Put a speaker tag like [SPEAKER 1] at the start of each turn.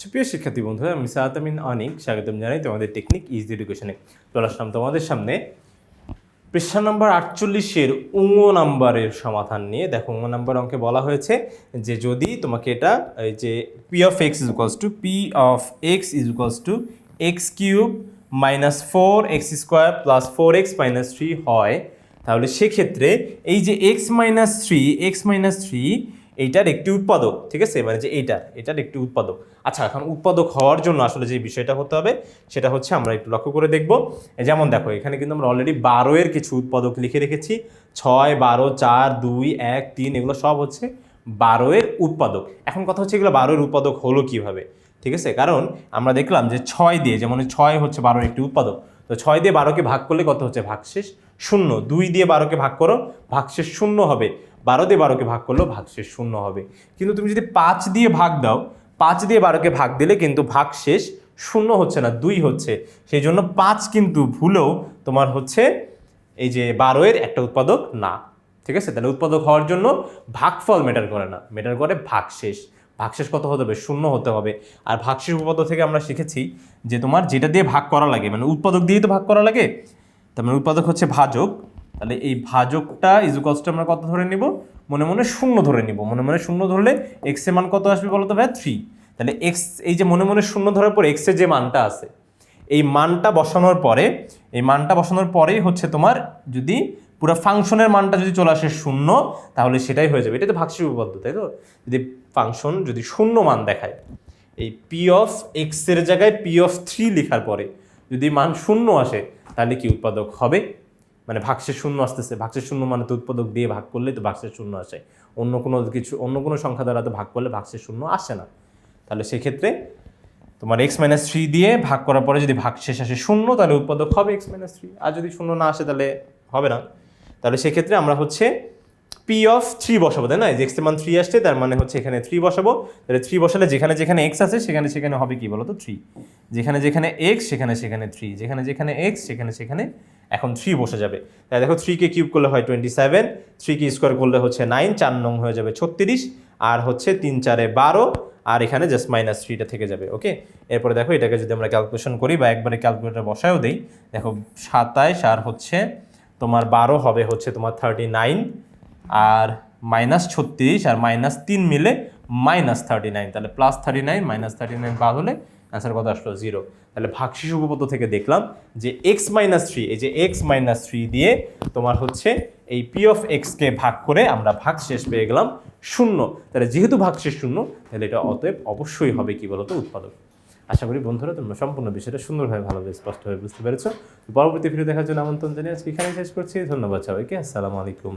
[SPEAKER 1] সুপ্রিয় শিক্ষার্থী বন্ধুরা, আমি সাহাতামিন অনিক স্বাগতম জানাই তোমাদের টেকনিক ইজি এডুকেশনে চলে আসলাম তোমাদের সামনে। পৃষ্ঠা নম্বর আটচল্লিশের উঙ্গ নাম্বারের সমাধান নিয়ে। দেখো উঙ্গ নাম্বার অঙ্কে বলা হয়েছে যে যদি তোমাকে এটা, এই যে P of X is equals to P of X is equals to X cube minus four X square plus four X minus three হয়। তাহলে সেক্ষেত্রে এই যে X minus three X minus three এইটার একটি উৎপাদক, ঠিক আছে? মানে যে এইটার, এটার একটি উৎপাদক। আচ্ছা এখন উৎপাদক হওয়ার জন্য আসলে যে বিষয়টা হতে হবে, সেটা হচ্ছে আমরা একটু লক্ষ্য করে দেখব। যেমন দেখো, এখানে কিন্তু আমরা অলরেডি বারো এর কিছু উৎপাদক লিখে রেখেছি। ছয়, বারো, চার, দুই, এক, তিন, এগুলো সব হচ্ছে বারো এর উৎপাদক। এখন কথা হচ্ছে এগুলো বারো এর উৎপাদক হলো কীভাবে, ঠিক আছে? কারণ আমরা দেখলাম যে ছয় দিয়ে, যেমন ছয় হচ্ছে বারোর একটি উৎপাদক, তো ছয় দিয়ে বারোকে ভাগ করলে কত হচ্ছে? ভাগশেষ শূন্য। দুই দিয়ে বারোকে ভাগ করো, ভাগশেষ শূন্য হবে। বারো দিয়ে বারোকে ভাগ করলেও ভাগশেষ শূন্য হবে। কিন্তু তুমি যদি পাঁচ দিয়ে ভাগ দাও, পাঁচ দিয়ে বারোকে ভাগ দিলে কিন্তু ভাগশেষ শূন্য হচ্ছে না, দুই হচ্ছে। সেই জন্য পাঁচ কিন্তু ভুলেও তোমার হচ্ছে এই যে বারোয়ের একটা উৎপাদক না। ঠিক আছে? তাহলে উৎপাদক হওয়ার জন্য ভাগফল মেটার করে না। মেটার করে ভাগশেষ। ভাগশেষ কত হতে হবে? শূন্য হতে হবে। আর ভাগশেষ উপপাদ্য থেকে আমরা শিখেছি যে তোমার যেটা দিয়ে ভাগ করা লাগে মানে উৎপাদক দিয়েই তো ভাগ করা লাগে, তার মানে উৎপাদক হচ্ছে ভাজক। তাহলে এই ভাজকটা ইজুকলসটা আমরা কত ধরে নিব? মনে মনে শূন্য ধরে নিব। মনে মনে শূন্য ধরলে এক্সের মান কত আসবে বলো তো ভাই থ্রি তাহলে এক্স এই যে মনে মনে শূন্য ধরার পর এক্সের যে মানটা আছে, এই মানটা বসানোর পরে, এই মানটা বসানোর পরেই হচ্ছে তোমার যদি পুরো ফাংশনের মানটা যদি চলে আসে শূন্য, তাহলে সেটাই হয়ে যাবে। এটা তো ভাগশেষ উপপাদ্য তাই তো? যদি ফাংশন যদি শূন্য মান দেখায়, এই পি অফ এক্সের জায়গায় পি অফ থ্রি লেখার পরে যদি মান শূন্য আসে, তাহলে কি উৎপাদক হবে? মানে ভাগশেষ শূন্য আসতেছে। ভাগশেষ শূন্য মানে তো উৎপাদক দিয়ে ভাগ করলে তো ভাগশেষ শূন্য আসে। অন্য কোনো কিছু, অন্য কোনো সংখ্যা দ্বারা তো ভাগ করলে ভাগশেষ শূন্য আসে না। তাহলে সেক্ষেত্রে তোমার এক্স মাইনাস থ্রি দিয়ে ভাগ করার পরে যদি ভাগ শেষ আসে শূন্য, তাহলে উৎপাদক হবে এক্স মাইনাস থ্রি আর যদি শূন্য না আসে, তাহলে হবে না। তাহলে সেক্ষেত্রে আমরা হচ্ছে পি অফ থ্রি বসাবো, তাই না? এক্স মান থ্রি আসছে, তার মানে হচ্ছে এখানে থ্রি বসাবো। তাহলে থ্রি বসালে যেখানে যেখানে এক্স আছে, সেখানে সেখানে হবে কি বলো তো থ্রি যেখানে যেখানে এক্স সেখানে সেখানে থ্রি যেখানে যেখানে এক্স সেখানে সেখানে এখন থ্রি বসে যাবে। তাই দেখো থ্রিকে কিউব করলে হয় টোয়েন্টি সেভেন থ্রিকে স্কোয়ার করলে হচ্ছে নাইন চার নং হয়ে যাবে ছত্রিশ, আর হচ্ছে তিন চারে বারো, আর এখানে জাস্ট মাইনাস থ্রিটা থেকে যাবে ওকে এরপরে দেখো এটাকে যদি আমরা ক্যালকুলেশন করি বা একবারে ক্যালকুলেটার বসায়ও দিই, দেখো সাতাইশ, আর হচ্ছে তোমার বারো হবে হচ্ছে তোমার থার্টি নাইন আর মাইনাস ছত্রিশ, আর মাইনাস তিন মিলে মাইনাস থার্টি নাইন তাহলে plus thirty nine minus thirty nine বাদ হলে অ্যান্সার কত আসলো? জিরো তাহলে ভাগশেষ উপপাদ্য থেকে দেখলাম যে এক্স মাইনাস থ্রি এই যে এক্স মাইনাস থ্রি দিয়ে তোমার হচ্ছে এই পি অফ এক্সকে ভাগ করে আমরা ভাগ শেষ পেয়ে গেলাম শূন্য। তাহলে যেহেতু ভাগশেষ শূন্য, তাহলে এটা অতএব অবশ্যই হবে কি বলতো? উৎপাদক। আশা করি বন্ধুরা তোমরা সম্পূর্ণ বিষয়টা সুন্দরভাবে, ভালোভাবে, স্পষ্টভাবে বুঝতে পেরেছ। পরবর্তী ভিডিও দেখার জন্য আমন্ত্রণ জানিয়ে আজকে এখানে শেষ করছি। ধন্যবাদ সবাইকে। আসসালামু আলাইকুম।